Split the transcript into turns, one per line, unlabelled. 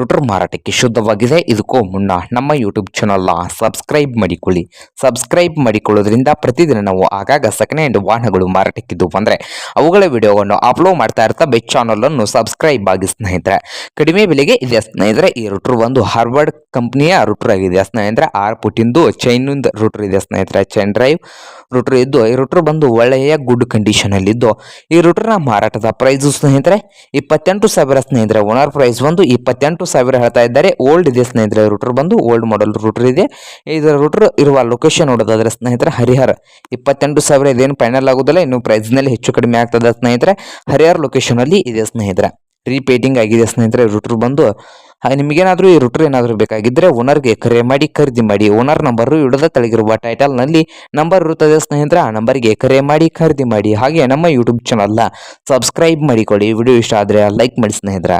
ರುಟರ್ ಮಾರಾಟಕ್ಕೆ ಶುದ್ಧವಾಗಿದೆ. ಇದಕ್ಕೂ ಮುನ್ನ ನಮ್ಮ ಯೂಟ್ಯೂಬ್ ಚಾನಲ್ನ ಸಬ್ಸ್ಕ್ರೈಬ್ ಮಾಡಿಕೊಳ್ಳಿ. ಸಬ್ಸ್ಕ್ರೈಬ್ ಮಾಡಿಕೊಳ್ಳೋದ್ರಿಂದ ಪ್ರತಿದಿನ ನಾವು ಆಗಾಗ ಸೆಕೆಂಡ್ ಹ್ಯಾಂಡ್ ವಾಹನಗಳು ಮಾರಾಟಕ್ಕಿದ್ದು ಬಂದರೆ ಅವುಗಳ ವಿಡಿಯೋವನ್ನು ಅಪ್ಲೋಡ್ ಮಾಡ್ತಾ ಬೆಚ್ ಚಾನಲನ್ನು ಸಬ್ಸ್ಕ್ರೈಬ್ ಆಗಿ ಸ್ನೇಹಿತರೆ. ಕಡಿಮೆ ಬೆಲೆಗೆ ಇದೆ ಸ್ನೇಹಿತರೆ, ಈ ರುಟರ್ ಒಂದು ಹಾರ್ವರ್ಡ್ ಕಂಪ್ನಿಯ ರುಟರ್ ಆಗಿದೆ. ಸ್ನೇಹಿತರೆ ಆರ್ ಪುಟಿಂದು ಚೈನಿಂದ ರುಟರ್ ಇದೆ ಸ್ನೇಹಿತರೆ ಚೈನ್ ಡ್ರೈವ್ ರುಟರ್ ಇದ್ದು, ಈ ರುಟರ್ ಬಂದು ಒಳ್ಳೆಯ ಗುಡ್ ಕಂಡೀಷನಲ್ಲಿದ್ದು ಈ ರುಟರ್ನ ಮಾರಾಟದ ಪ್ರೈಸ್ ಸ್ನೇಹಿತರೆ, ಇಪ್ಪತ್ತೆಂಟು ಸಾವಿರ ಸ್ನೇಹಿತರೆ. ಓನರ್ ಪ್ರೈಸ್ ಒಂದು ಇಪ್ಪತ್ತೆಂಟು ಸಾವಿರ ಹೇಳ್ತಾ ಇದ್ದಾರೆ. ಓಲ್ಡ್ ಇದೆ ಸ್ನೇಹಿತರೆ, ರೂಟರ್ ಬಂದು ಓಲ್ಡ್ ಮಾಡೆಲ್ ರೂಟರ್ ಇದೆ. ಇದರ ರೂಟರ್ ಇರುವ ಲೊಕೇಶನ್ ನೋಡೋದಾದ್ರೆ ಸ್ನೇಹಿತರೆ, ಹರಿಹರ. ಇಪ್ಪತ್ತೆಂಟು ಸಾವಿರ ಇದೇನು ಫೈನಲ್ ಆಗೋದಿಲ್ಲ, ಇನ್ನು ಪ್ರೈಸ್ನಲ್ಲಿ ನಲ್ಲಿ ಹೆಚ್ಚು ಕಡಿಮೆ ಆಗ್ತದೆ ಸ್ನೇಹಿತರೆ. ಹರಿಹರ ಲೊಕೇಶನ್ ಅಲ್ಲಿ ಇದೆ ಸ್ನೇಹಿತರೆ. ರೀಪೇಟಿಂಗ್ ಆಗಿದೆ ಸ್ನೇಹಿತರೆ, ರೂಟರ್ ಬಂದು. ನಿಮಗೇನಾದ್ರೂ ಈ ರೂಟ್ರ್ ಏನಾದರೂ ಬೇಕಾಗಿದ್ದರೆ ಓನರ್ಗೆ ಕರೆ ಮಾಡಿ, ಖರೀದಿ ಮಾಡಿ. ಓನರ್ ನಂಬರು ಇಡದ ತೆಳಗಿರುವ ಟೈಟಲ್ನಲ್ಲಿ ನಂಬರ್ ಇರುತ್ತದೆ ಸ್ನೇಹಿತರೆ. ಆ ನಂಬರ್ಗೆ ಕರೆ ಮಾಡಿ, ಖರೀದಿ ಮಾಡಿ. ಹಾಗೆ ನಮ್ಮ ಯೂಟ್ಯೂಬ್ ಚಾನಲ್ನ ಸಬ್ಸ್ಕ್ರೈಬ್ ಮಾಡಿಕೊಳ್ಳಿ. ವಿಡಿಯೋ ಇಷ್ಟ ಆದರೆ ಲೈಕ್ ಮಾಡಿ ಸ್ನೇಹಿತರೆ.